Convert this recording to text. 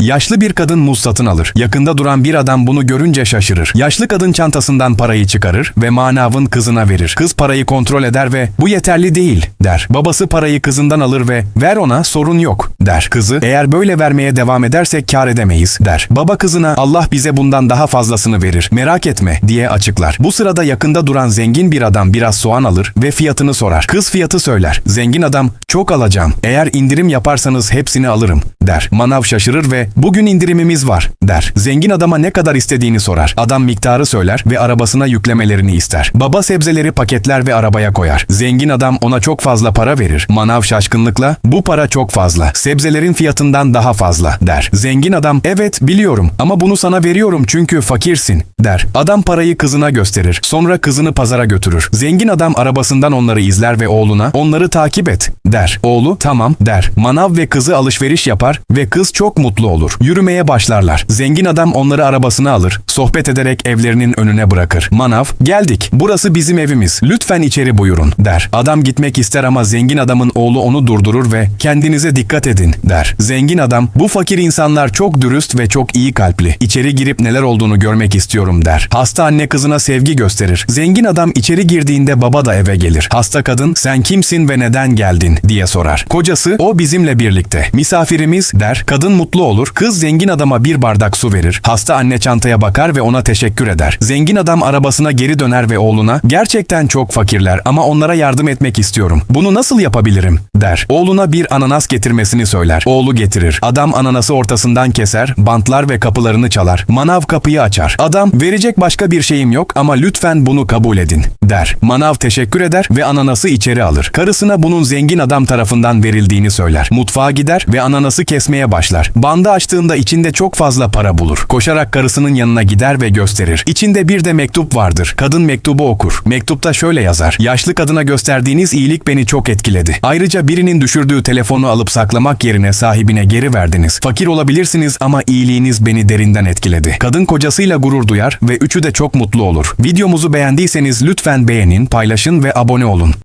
Yaşlı bir kadın muz satın alır. Yakında duran bir adam bunu görünce şaşırır. Yaşlı kadın çantasından parayı çıkarır ve manavın kızına verir. Kız parayı kontrol eder ve bu yeterli değil der. Babası parayı kızından alır ve ver ona sorun yok der. Kızı eğer böyle vermeye devam edersek kar edemeyiz der. Baba kızına Allah bize bundan daha fazlasını verir merak etme diye açıklar. Bu sırada yakında duran zengin bir adam biraz soğan alır ve fiyatını sorar. Kız fiyatı söyler. Zengin adam çok alacağım eğer indirim yaparsanız hepsini alırım der. Manav şaşırır ve bugün indirimimiz var der. Zengin adama ne kadar istediğini sorar. Adam miktarı söyler ve arabasına yüklemelerini ister. Baba sebzeleri paketler ve arabaya koyar. Zengin adam ona çok fazla para verir. Manav şaşkınlıkla bu para çok fazla. Sebzelerin fiyatından daha fazla der. Zengin adam evet biliyorum ama bunu sana veriyorum çünkü fakirsin der. Adam parayı kızına gösterir. Sonra kızını pazara götürür. Zengin adam arabasından onları izler ve oğluna onları takip et der. Oğlu tamam der. Manav ve kızı alışveriş yapar ve kız çok mutlu olur. Yürümeye başlarlar. Zengin adam onları arabasına alır. Sohbet ederek evlerinin önüne bırakır. Manav geldik. Burası bizim evimiz. Lütfen içeri buyurun der. Adam gitmek ister ama zengin adamın oğlu onu durdurur ve kendinize dikkat edin der. Zengin adam bu fakir insanlar çok dürüst ve çok iyi kalpli. İçeri girip neler olduğunu görmek istiyorum der. Hasta anne kızına sevgi gösterir. Zengin adam içeri girdiğinde baba da eve gelir. Hasta kadın sen kimsin ve neden geldin diye sorar. Kocası o bizimle birlikte. Misafirimiz der. Kadın mutlu olur. Kız zengin adama bir bardak su verir. Hasta anne çantaya bakar ve ona teşekkür eder. Zengin adam arabasına geri döner ve oğluna gerçekten çok fakirler ama onlara yardım etmek istiyorum. Bunu nasıl yapabilirim der. Oğluna bir ananas getirmesini söyler. Oğlu getirir. Adam ananası ortasından keser, bantlar ve kapılarını çalar. Manav kapıyı açar. Adam verecek başka bir şeyim yok ama lütfen bunu kabul edin der. Manav teşekkür eder ve ananası içeri alır. Karısına bunun zengin adam tarafından verildiğini söyler. Mutfağa gider ve ananası kesmeye başlar. Bandı açtığında içinde çok fazla para bulur. Koşarak karısının yanına gider ve gösterir. İçinde bir de mektup vardır. Kadın mektubu okur. Mektupta şöyle yazar. Yaşlı kadına gösterdiğiniz iyilik beni çok etkiledi. Ayrıca birinin düşürdüğü telefonu alıp saklamak yerine sahibine geri verdiniz. Fakir olabilirsiniz ama iyiliğiniz beni derinden etkiledi. Kadın kocasıyla gurur duyar ve üçü de çok mutlu olur. Videomuzu beğendiyseniz lütfen beğenin, paylaşın ve abone olun.